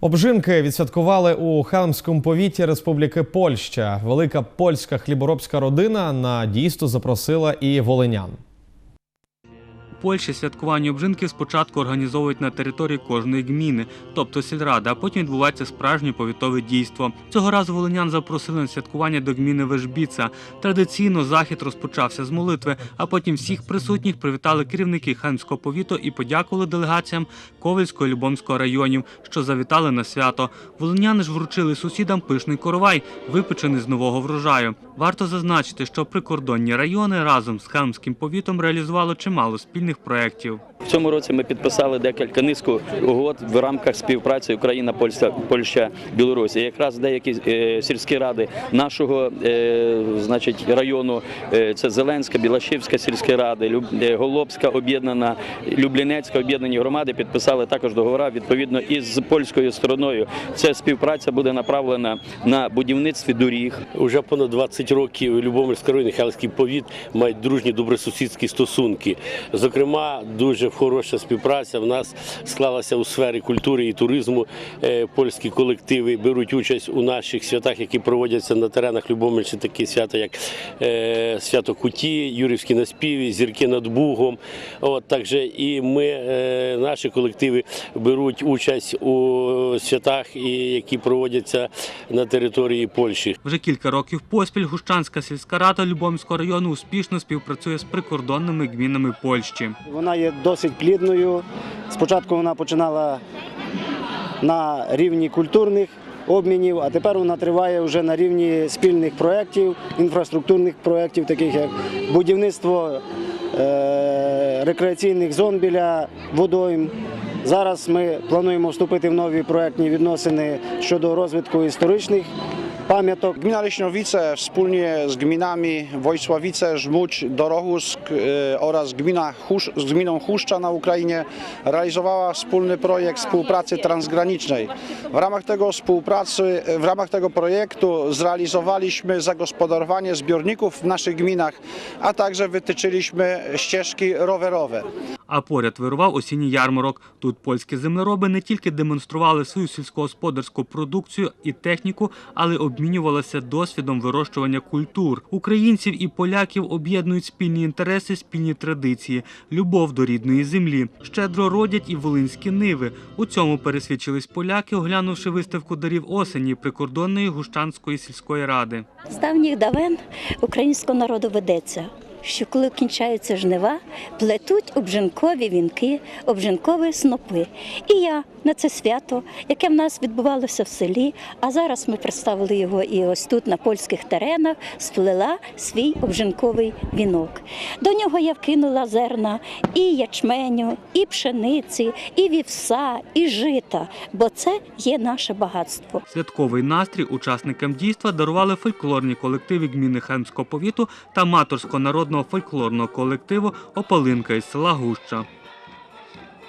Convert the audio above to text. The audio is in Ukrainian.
Обжинки відсвяткували у Хелмському повіті Республіки Польща. Велика польська хліборобська родина на дійство запросила і волинян. У Польщі святкування обжинків спочатку організовують на території кожної гміни, тобто сільради, а потім відбувається справжнє повітове дійство. Цього разу волинян запросили на святкування до гміни Вежбіца. Традиційно захід розпочався з молитви, а потім всіх присутніх привітали керівники Хельмського повіту і подякували делегаціям Ковельського і Любомського районів, що завітали на свято. Волиняни ж вручили сусідам пишний коровай, випечений з нового врожаю. Варто зазначити, що прикордонні райони разом з Хельмським повітом реалізували чимало спільних проєктів. В цьому році ми підписали декілька низку угод в рамках співпраці Україна, Польща, Польща, Білорусь. І якраз деякі е, сільські ради нашого е, значить, району е, це Зеленська, Білашівська сільські ради, Люб, Голобська об'єднана, Люблінецька об'єднані громади підписали також договори відповідно із польською стороною. Ця співпраця буде направлена на будівництві доріг, Уже понад 20 років Любомирський район і Хелський повіт мають дружні добросусідські стосунки. Зокрема, дуже хороша співпраця в нас склалася у сфері культури і туризму. Е, Польські колективи беруть участь у наших святах, які проводяться на теренах Любомирщини, такі свята, як е, свято Куті, Юрівські наспіві, зірки над Бугом. От також і ми, е, наші колективи беруть участь у святах, які проводяться на території Польщі. Вже кілька років поспіль Гущанська сільська рада Любомського району успішно співпрацює з прикордонними гмінами Польщі. Вона є досить плідною. Спочатку вона починала на рівні культурних обмінів, а тепер вона триває вже на рівні спільних проєктів, інфраструктурних проєктів, таких як будівництво е, рекреаційних зон біля водойм. Зараз ми плануємо вступити в нові проєктні відносини щодо розвитку історичних пам'яток. Gmina Leśniowice wspólnie z gminami Wojsławice, Żmudź, Dorohusk e, oraz gmina Husz, z gminą Huszcza na Ukrainie realizowała wspólny projekt współpracy transgranicznej. W ramach tego współpracy, w ramach tego projektu zrealizowaliśmy zagospodarowanie zbiorników w naszych gminach, a także wytyczyliśmy ścieżki rowerowe. А поряд вирував осінній ярмарок. Тут польські землероби не тільки демонстрували свою сільськогосподарську продукцію і техніку, але й обмінювалися досвідом вирощування культур. Українців і поляків об'єднують спільні інтереси, спільні традиції, любов до рідної землі. Щедро родять і волинські ниви. У цьому пересвідчились поляки, оглянувши виставку дарів осені прикордонної Гущанської сільської ради. З давніх давен українського народу ведеться, що коли кінчаються жнива, плетуть обжинкові вінки, обжинкові снопи. І я на це свято, яке в нас відбувалося в селі, а зараз ми представили його і ось тут на польських теренах, сплела свій обжинковий вінок. До нього я вкинула зерна і ячменю, і пшениці, і вівса, і жита, бо це є наше багатство. Святковий настрій учасникам дійства дарували фольклорні колективи гміни Хемського повіту та маторського народного фольклорного колективу Опалинка із села Гуща.